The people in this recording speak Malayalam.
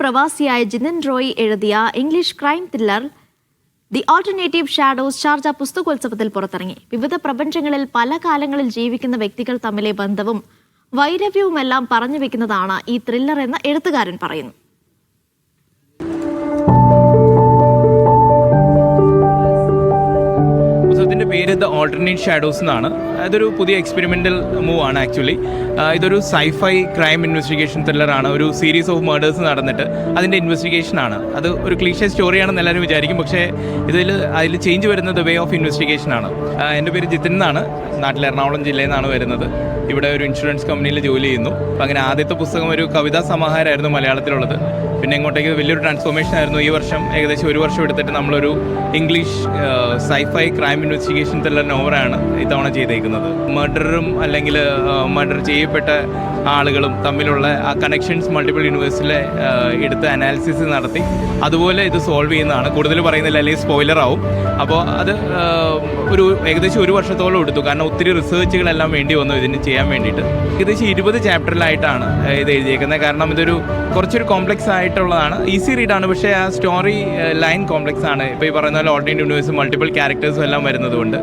പ്രവാസിയായ ജിതിൻ റോയ് എഴുതിയ English crime thriller the alternative shadows Sharjah പുസ്തകോത്സവത്തിൽ പുറത്തിറങ്ങി. വിവിധ പ്രപഞ്ചങ്ങളിൽ പല കാലങ്ങളിൽ ജീവിക്കുന്ന വ്യക്തികൾ തമ്മിലെ ബന്ധവും വൈരവ്യവുമെല്ലാം പറഞ്ഞു വെക്കുന്നതാണ് ഈ ത്രില്ലർ എന്ന് എഴുത്തുകാരൻ പറയുന്നു. പേര് ദ ഓൾട്ടർനേറ്റ് ഷാഡോസ് എന്നാണ്. അതൊരു പുതിയ എക്സ്പെരിമെന്റൽ മൂവ് ആണ് ആക്ച്വലി ഇതൊരു സൈഫൈ ക്രൈം ഇൻവെസ്റ്റിഗേഷൻ ത്രില്ലറാണ് ഒരു സീരീസ് ഓഫ് മേഡേഴ്സ് നടന്നിട്ട് അതിന്റെ ഇൻവെസ്റ്റിഗേഷൻ ആണ്. അത് ഒരു ക്ലീഷ സ്റ്റോറിയാണെന്ന് എല്ലാവരും വിചാരിക്കും പക്ഷേ ഇതിൽ അതിൽ ചേഞ്ച് വരുന്നത് വേ ഓഫ് ഇൻവെസ്റ്റിഗേഷൻ ആണ്. എന്റെ പേര് ജിത്തിൻ എന്നാണ്. നാട്ടിൽ എറണാകുളം ജില്ലയിൽ നിന്നാണ് വരുന്നത്. ഇവിടെ ഒരു ഇൻഷുറൻസ് കമ്പനിയിൽ ജോലി ചെയ്യുന്നു. അപ്പം അങ്ങനെ ആദ്യത്തെ പുസ്തകം ഒരു കവിതാ സമാഹാരമായിരുന്നു മലയാളത്തിലുള്ളത്. പിന്നെ ഇങ്ങോട്ടേക്ക് വലിയൊരു ട്രാൻസ്ഫോർമേഷൻ ആയിരുന്നു. ഈ വർഷം ഏകദേശം ഒരു വർഷം എടുത്തിട്ട് നമ്മളൊരു ഇംഗ്ലീഷ് സൈഫൈ ക്രൈം ഇൻവെസ്റ്റിഗേഷൻ തല്ല നോവറാണ് ഇത്തവണ ചെയ്തേക്കുന്നത്. മർഡറും അല്ലെങ്കിൽ മർഡർ ചെയ്യപ്പെട്ട ആളുകളും തമ്മിലുള്ള ആ കണക്ഷൻസ് മൾട്ടിപ്പിൾ യൂണിവേഴ്സിലെ എടുത്ത് അനാലിസിസ് നടത്തി. അതുപോലെ ഇത് സോൾവ് ചെയ്യുന്നതാണ്. കൂടുതൽ പറയുന്നില്ല അല്ലെങ്കിൽ സ്പോയിലർ ആവും. അപ്പോൾ അത് ഒരു ഏകദേശം ഒരു വർഷത്തോളം എടുത്തു. കാരണം ഒത്തിരി റിസർച്ചുകളെല്ലാം വേണ്ടി വന്നു ഇതിന് ചെയ്യാൻ വേണ്ടിയിട്ട്. ഏകദേശം ഇരുപത് ചാപ്റ്ററിലായിട്ടാണ് ഇത് എഴുതിയേക്കുന്നത്. കാരണം ഇതൊരു കുറച്ചൊരു കോംപ്ലക്സ് ആയിട്ടുള്ളതാണ്. ഈസി റീഡാണ് പക്ഷേ ആ സ്റ്റോറി ലൈൻ കോംപ്ലക്സ് ആണ്. ഇപ്പോൾ ഈ പറയുന്ന പോലെ ഓൾട്ടർനേറ്റ് യൂണിവേഴ്സും മൾട്ടിപ്പിൾ ക്യാരക്ടേഴ്സും എല്ലാം വരുന്നതുകൊണ്ട്